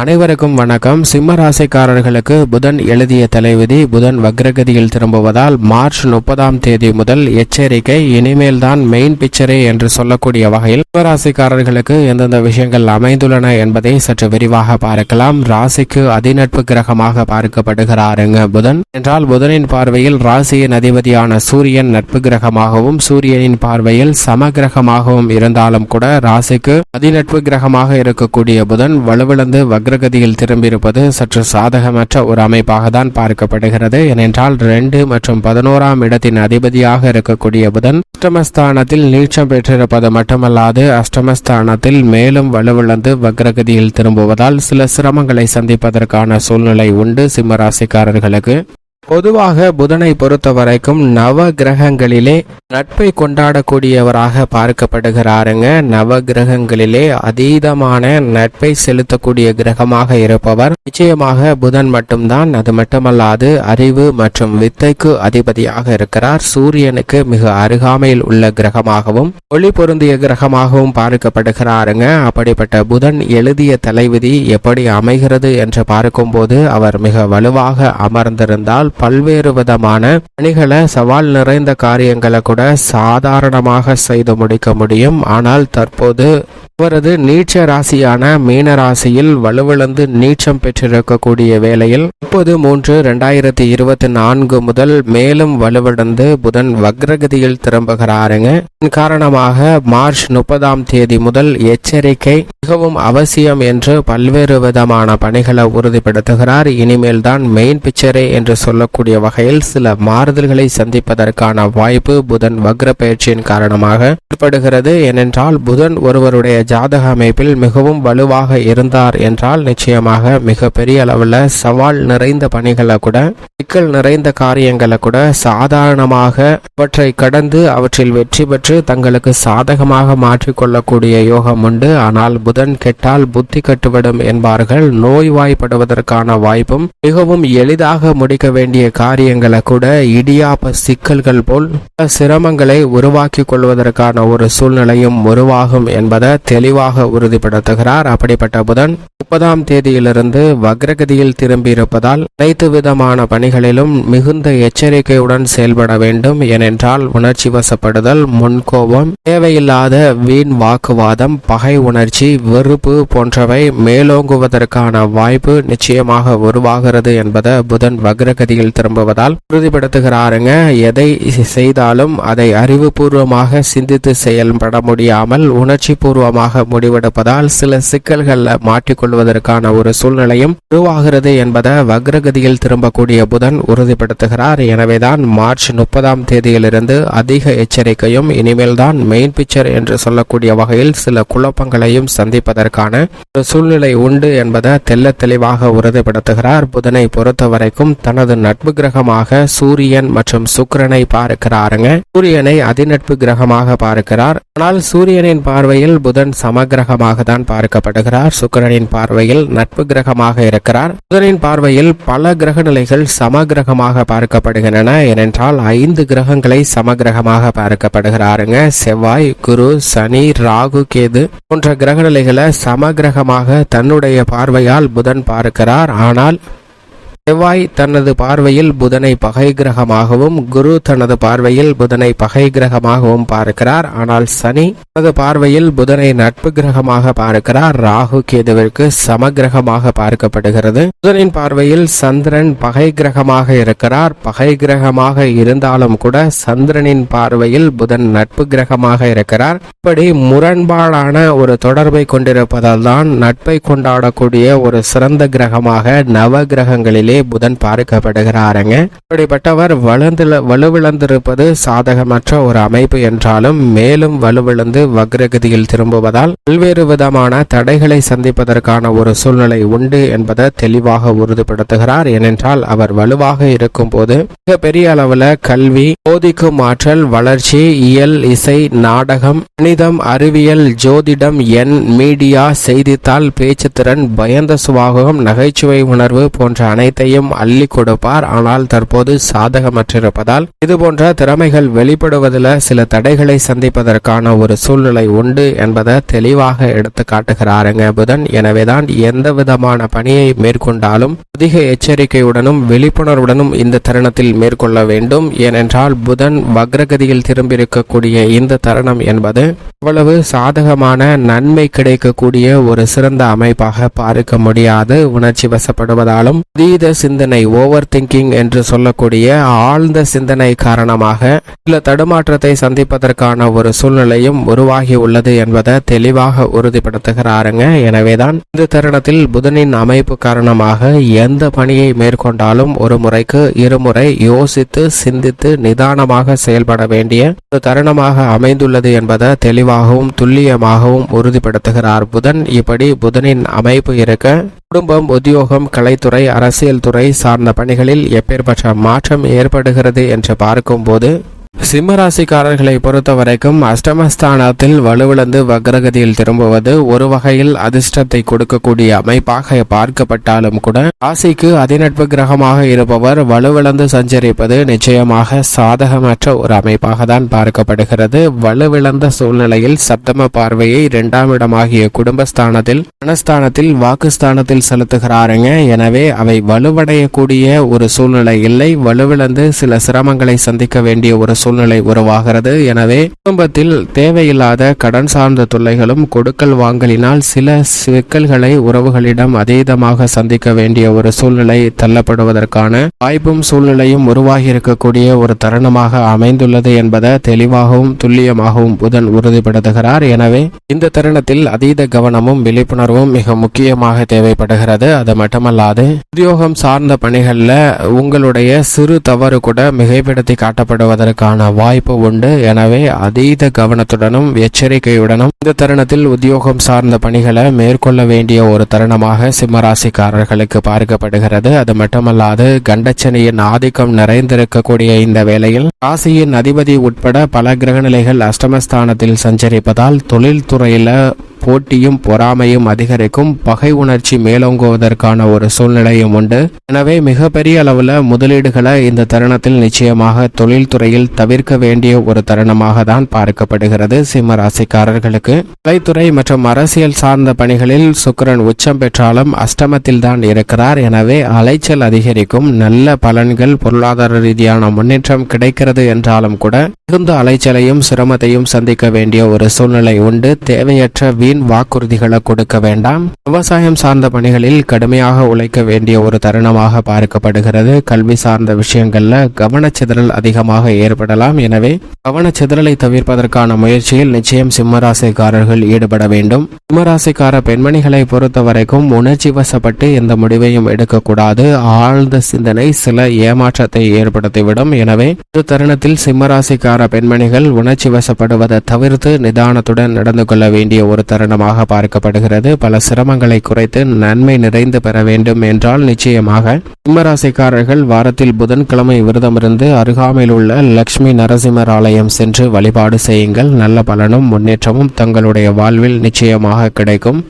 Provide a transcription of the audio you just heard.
அனைவருக்கும் வணக்கம். சிம்ம ராசிக்காரர்களுக்கு புதன் எழுதிய தலைவிதி புதன் வக்ரகதியில் திரும்புவதால் மார்ச் முப்பதாம் தேதி முதல் எச்சரிக்கை இனிமேல் தான் மெயின் பிக்சரே என்று சொல்லக்கூடிய வகையில் சிம்ம ராசிக்காரர்களுக்கு எந்தெந்த விஷயங்கள் அமைந்துள்ளன என்பதை சற்று விரிவாக பார்க்கலாம். ராசிக்கு அதிநட்பு கிரகமாக பார்க்கப்படுகிறாருங்க புதன். என்றால் புதனின் பார்வையில் ராசியின் அதிபதியான சூரியன் நட்பு கிரகமாகவும் சூரியனின் பார்வையில் சம கிரகமாகவும் இருந்தாலும் கூட ராசிக்கு அதிநட்பு கிரகமாக இருக்கக்கூடிய புதன் வலுவிழந்து வக்ரகதியில் திரும்பியிருப்பது சற்று சாதகமற்ற ஒரு அமைப்பாக தான் பார்க்கப்படுகிறது. ஏனென்றால் ரெண்டு மற்றும் பதினோராம் இடத்தின் அதிபதியாக இருக்கக்கூடிய புதன் அஷ்டமஸ்தானத்தில் நீச்சம் பெற்றிருப்பது மட்டுமல்லாது அஷ்டமஸ்தானத்தில் மேலும் வலுவிழந்து வக்ரகதியில் திரும்புவதால் சில சிரமங்களை சந்திப்பதற்கான சூழ்நிலை உண்டு சிம்மராசிக்காரர்களுக்கு பொதுவாக புதனை பொறுத்த வரைக்கும் நவ கிரகங்களிலே நட்பை கொண்டாடக்கூடியவராக பார்க்கப்படுகிறாருங்க. நவ கிரகங்களிலே அதீதமான நட்பை செலுத்தக்கூடிய கிரகமாக இருப்பவர். நிச்சயமாக புதன் மட்டும்தான் அது மட்டுமல்லாது அறிவு மற்றும் வித்தைக்கு அதிபதியாக இருக்கிறார். சூரியனுக்கு மிக அருகாமையில் உள்ள கிரகமாகவும் ஒளி பொருந்திய கிரகமாகவும் பார்க்கப்படுகிறாருங்க. அப்படிப்பட்ட புதன் எழுதிய தலைவிதி எப்படி அமைகிறது என்று பார்க்கும்போது அவர் மிக வலுவாக அமர்ந்திருந்தால் பல்வேறு விதமான பணிகளை சவால் நிறைந்த காரியங்களை கூட சாதாரணமாக செய்து முடிக்க முடியும். ஆனால் தற்போது அவரது நீச்ச ராசியான மீன ராசியில் வலுவிழந்து நீச்சம் பெற்றிருக்கக்கூடிய வேளையில் முப்பது மூன்று ரெண்டாயிரத்தி இருபத்தி நான்கு முதல் மேலும் வலுவிழந்து புதன் வக்ரகதியில் திரும்புகிறாருங்க. இதன் காரணமாக மார்ச் முப்பதாம் தேதி முதல் எச்சரிக்கை மிகவும் அவசியம் என்று பல்வேறு விதமான பணிகளை உறுதிப்படுத்துகிறார். இனிமேல் தான் மெயின் பிக்சரே என்று சொல்லக்கூடிய வகையில் சில மாறுதல்களை சந்திப்பதற்கான வாய்ப்பு புதன் வக்ர பயிற்சியின் காரணமாக ஏற்படுகிறது. ஏனென்றால் புதன் ஒருவருடைய ஜாதக அமைப்பில் மிகவும் வலுவாக இருந்தார் என்றால் நிச்சயமாக மிக பெரிய அளவில் சவால் நிறைந்த பணிகளை கூட சிக்கல் நிறைந்த காரியங்களை கூட சாதாரணமாக அவற்றை கடந்து அவற்றில் வெற்றி பெற்று தங்களுக்கு சாதகமாக மாற்றிக்கொள்ளக்கூடிய யோகம் உண்டு. ஆனால் புதன் கெட்டால் புத்தி கட்டுவிடும் என்பார்கள். நோய்வாய்ப்படுவதற்கான வாய்ப்பும் மிகவும் எளிதாக முடிக்க வேண்டிய காரியங்களை கூட இடியாப்ப சிக்கல்கள் போல் சிரமங்களை உருவாக்கி கொள்வதற்கான ஒரு சூழ்நிலையும் உருவாகும் என்பதை தெளிவாக உறுதிப்படுத்துகிறார். அப்படிப்பட்ட புதன் முப்பதாம் தேதியிலிருந்து வக்ரகதியில் திரும்பியிருப்பதால் அனைத்து விதமான பணிகளிலும் மிகுந்த எச்சரிக்கையுடன் செயல்பட வேண்டும். ஏனென்றால் உணர்ச்சி வசப்படுதல் முன்கோபம் தேவையில்லாத வீண் வாக்குவாதம் பகை உணர்ச்சி வெறுப்பு போன்றவை மேலோங்குவதற்கான வாய்ப்பு நிச்சயமாக உருவாகிறது என்பதை புதன் வக்ரகதியில் திரும்புவதால் உறுதிப்படுத்துகிறாருங்க. எதை செய்தாலும் அதை அறிவுபூர்வமாக சிந்தித்து செயல்பட முடியாமல் உணர்ச்சி பூர்வமாக முடிவெடுப்பதால் சில சிக்கல்களில் மாட்டிக்கொள்வதற்கான ஒரு சூழ்நிலையும் உருவாகிறது என்பதை வக்ரகதியில் திரும்பக்கூடிய புதன் உறுதிப்படுத்துகிறார். எனவேதான் மார்ச் முப்பதாம் தேதியிலிருந்து அதிக எச்சரிக்கையும் இனிமேல் தான் மெயின் பிக்சர் என்று சொல்லக்கூடிய வகையில் சில குழப்பங்களையும் சந்திப்பதற்கான ஒரு சூழ்நிலை உண்டு என்பதை தெல்ல தெளிவாக உறுதிப்படுத்துகிறார். புதனை பொறுத்த வரைக்கும் தனது நட்பு கிரகமாக சூரியன் மற்றும் சுக்கிரனை பார்க்கிறாருங்க. சூரியனை அதிநட்பு கிரகமாக பார்க்கிறார். ஆனால் சூரியனின் பார்வையில் புதன் சமகிரகமாக தான் பார்க்கப்படுகிறார். சுக்கிரனின் பார்வையில் நட்பு கிரகமாக இருக்கிறார். புதனின் பார்வையில் பல கிரக நிலைகள் சமகிரகமாக பார்க்கப்படுகின்றன. ஏனென்றால் ஐந்து கிரகங்களை சமகிரகமாக பார்க்கப்படுகிறாருங்க. செவ்வாய் குரு சனி ராகு கேது போன்ற கிரக நிலைகளை சமகிரகமாக தன்னுடைய பார்வையால் புதன் பார்க்கிறார். ஆனால் செவ்வாய் தனது பார்வையில் புதனை பகை கிரகமாகவும் குரு தனது பார்வையில் புதனை பகை கிரகமாகவும் பார்க்கிறார். ஆனால் சனி தனது பார்வையில் புதனை நட்பு கிரகமாக பார்க்கிறார். ராகு கேதுவிற்கு சமகிரகமாக பார்க்கப்படுகிறது. புதனின் பார்வையில் சந்திரன் பகை கிரகமாக இருக்கிறார். பகை கிரகமாக இருந்தாலும் கூட சந்திரனின் பார்வையில் புதன் நட்பு கிரகமாக இருக்கிறார். இப்படி முரண்பாடான ஒரு தொடர்பை கொண்டிருப்பதால் தான் நட்பை கொண்டாடக்கூடிய ஒரு சிறந்த கிரகமாக நவ கிரகங்களிலே புதன் பார்க்கப்படுகிறாருங்க இப்படிப்பட்டவர் வளர்ந்து வலுவிழந்திருப்பது சாதகமற்ற ஒரு அமைப்பு என்றாலும் மேலும் வலுவிழந்து வக்ரகதியில் திரும்புவதால் பல்வேறு விதமான தடைகளை சந்திப்பதற்கான ஒரு சூழ்நிலை உண்டு என்பதை தெளிவாக உறுதிப்படுத்துகிறார். ஏனென்றால் அவர் வலுவாக இருக்கும் போது மிக பெரிய அளவுல கல்வி போதிக்கும் ஆற்றல் வளர்ச்சி இயல் இசை நாடகம் கணிதம் அறிவியல் ஜோதிடம் எண் மீடியா செய்தித்தாள் பேச்சுத்திறன் பயந்த சுவாகம் நகைச்சுவை உணர்வு போன்ற அனைத்து அனைத்தையும் அள்ளி கொடுப்பார். ஆனால் தற்போது சாதகமற்றிருப்பதால் இதுபோன்ற திறமைகள் வெளிப்படுவதில் சில தடைகளை சந்திப்பதற்கான ஒரு சூழ்நிலை உண்டு என்பதை தெளிவாக எடுத்து காட்டுகிறாருங்க புதன். எனவேதான் எந்த விதமான பணியை மேற்கொண்டாலும் அதிக எச்சரிக்கையுடனும் விழிப்புணர்வுடனும் இந்த தருணத்தில் மேற்கொள்ள வேண்டும். ஏனென்றால் புதன் வக்ரகதியில் திரும்பியிருக்கக்கூடிய இந்த தருணம் என்பது அவ்வளவு சாதகமான நன்மை கிடைக்கக்கூடிய ஒரு சிறந்த அமைப்பாக பார்க்க முடியாது. உணர்ச்சி வசப்படுவதாலும் அதீத சிந்தனை ஓவர் திங்கிங் என்று சொல்லக்கூடிய ஆழ்ந்த சிந்தனை காரணமாக சில தடுமாற்றத்தை சந்திப்பதற்கான ஒரு சூழ்நிலையும் உருவாகி உள்ளது என்பதை தெளிவாக உறுதிப்படுத்துகிறாருங்க. எனவேதான் இந்த தருணத்தில் புதனின் அமைப்பு காரணமாக எந்த பணியை மேற்கொண்டாலும் ஒரு முறைக்கு இருமுறை யோசித்து சிந்தித்து நிதானமாக செயல்பட வேண்டிய ஒரு தருணமாக அமைந்துள்ளது என்பதை தெளிவாகவும் துல்லியமாகவும் உறுதிப்படுத்துகிறார் புதன். இப்படி புதனின் அமைப்பு இருக்க குடும்பம் உத்தியோகம் கலைத்துறை அரசியல் துறை சார்ந்த பணிகளில் எப்பேற்பட்ட மாற்றம் ஏற்படுகிறது என்று பார்க்கும்போது சிம்மராசிக்காரர்களை பொறுத்த வரைக்கும் அஷ்டமஸ்தானத்தில் வலுவிழந்து வக்ரகதியில் திரும்புவது ஒரு வகையில் அதிர்ஷ்டத்தை கொடுக்கக்கூடிய அமைப்பாக பார்க்கப்பட்டாலும் கூட ராசிக்கு அதிநட்பு கிரகமாக இருப்பவர் வலுவிழந்து சஞ்சரிப்பது நிச்சயமாக சாதகமற்ற ஒரு அமைப்பாக தான் பார்க்கப்படுகிறது. வலுவிழந்த சூழ்நிலையில் சப்தம பார்வையை இரண்டாம் இடமாகிய குடும்பஸ்தானத்தில் மனஸ்தானத்தில் வாக்குஸ்தானத்தில் செலுத்துகிறாருங்க. எனவே அவை வலுவடையக்கூடிய ஒரு சூழ்நிலை இல்லை. வலுவிழந்து சில சிரமங்களை சந்திக்க வேண்டிய ஒரு சூழ்நிலை உருவாகிறது. எனவே குடும்பத்தில் தேவையில்லாத கடன் சார்ந்த தொல்லைகளும் கொடுக்கல் வாங்கலினால் சில சிக்கல்களை உறவுகளிடம் அதீதமாக சந்திக்க வேண்டிய ஒரு சூழ்நிலை தள்ளப்படுவதற்கான வாய்ப்பும் சூழ்நிலையும் உருவாகி இருக்கக்கூடிய ஒரு தருணமாக அமைந்துள்ளது என்பதை தெளிவாகவும் துல்லியமாகவும் புதன் உறுதிப்படுத்துகிறார். எனவே இந்த தருணத்தில் அதீத கவனமும் விழிப்புணர்வும் மிக முக்கியமாக தேவைப்படுகிறது. அது மட்டுமல்லாது உத்தியோகம் சார்ந்த பணிகளில் உங்களுடைய சிறு தவறு கூட மிகைப்படுத்தி காட்டப்படுவதற்கான வாய்ப்பு உண்டு. எனவே அதீத கவனத்துடனும் எச்சரிக்கையுடனும் இந்த தருணத்தில் உத்தியோகம் சார்ந்த பணிகளை மேற்கொள்ள வேண்டிய ஒரு தருணமாக சிம்மராசிக்காரர்களுக்கு பார்க்கப்படுகிறது. அது மட்டுமல்லாது கண்டச்சனியின் ஆதிக்கம் நிறைந்திருக்கக்கூடிய இந்த வேளையில் ராசியின் அதிபதி உட்பட பல கிரகநிலைகள் அஷ்டமஸ்தானத்தில் சஞ்சரிப்பதால் தொழில்துறையில போட்டியும் பொறாமையும் அதிகரிக்கும் பகை உணர்ச்சி மேலோங்குவதற்கான ஒரு சூழ்நிலையும் உண்டு. எனவே மிகப்பெரிய அளவில் முதலீடுகளை இந்த தருணத்தில் நிச்சயமாக தொழில்துறையில் தவிர்க்க வேண்டிய ஒரு தருணமாக தான் பார்க்கப்படுகிறது சிம்ம ராசிக்காரர்களுக்கு கலைத்துறை மற்றும் அரசியல் சார்ந்த பணிகளில் சுக்கிரன் உச்சம் பெற்றாலும் அஷ்டமத்தில் தான் இருக்கிறார். எனவே அலைச்சல் அதிகரிக்கும் நல்ல பலன்கள் பொருளாதார ரீதியான முன்னேற்றம் கிடைக்கிறது என்றாலும் கூட மிகுந்த அலைச்சலையும் சிரமத்தையும் சந்திக்க வேண்டிய ஒரு சூழ்நிலை உண்டு. தேவையற்ற வீண் வாக்குறுதிகளை கொடுக்க வேண்டாம். விவசாயம் சார்ந்த பணிகளில் கடுமையாக உழைக்க வேண்டிய ஒரு தருணமாக பார்க்கப்படுகிறது. கல்வி சார்ந்த விஷயங்கள்ல கவனச்சிதறல் அதிகமாக ஏற்படலாம். எனவே கவனச்சிதறலை தவிர்ப்பதற்கான முயற்சியில் நிச்சயம் சிம்மராசிக்காரர்கள் ஈடுபட வேண்டும். சிம்மராசிக்கார பெண்மணிகளை பொறுத்த வரைக்கும் உணர்ச்சி வசப்பட்டு எந்த முடிவையும் எடுக்கக்கூடாது. ஆழ்ந்த சிந்தனை சில ஏமாற்றத்தை ஏற்படுத்திவிடும். எனவே ஒரு தருணத்தில் சிம்மராசிக்கார பெண்மணிகள் உணர்ச்சி வசப்படுவதை தவிர்த்து நிதானத்துடன் நடந்து கொள்ள வேண்டிய ஒரு தருணமாக பார்க்கப்படுகிறது. பல சிரமங்களை குறைத்து நன்மை நிறைந்து பெற வேண்டும் என்றால் நிச்சயமாக சிம்மராசிக்காரர்கள் வாரத்தில் புதன்கிழமை விரதமிருந்து அருகாமையில் உள்ள லக்ஷ்மி நரசிம்மர் ஆலயம் சென்று வழிபாடு செய்யுங்கள். நல்ல பலனும் முன்னேற்றமும் தங்களுடைய வாழ்வில் நிச்சயமாக கிடைக்கும்.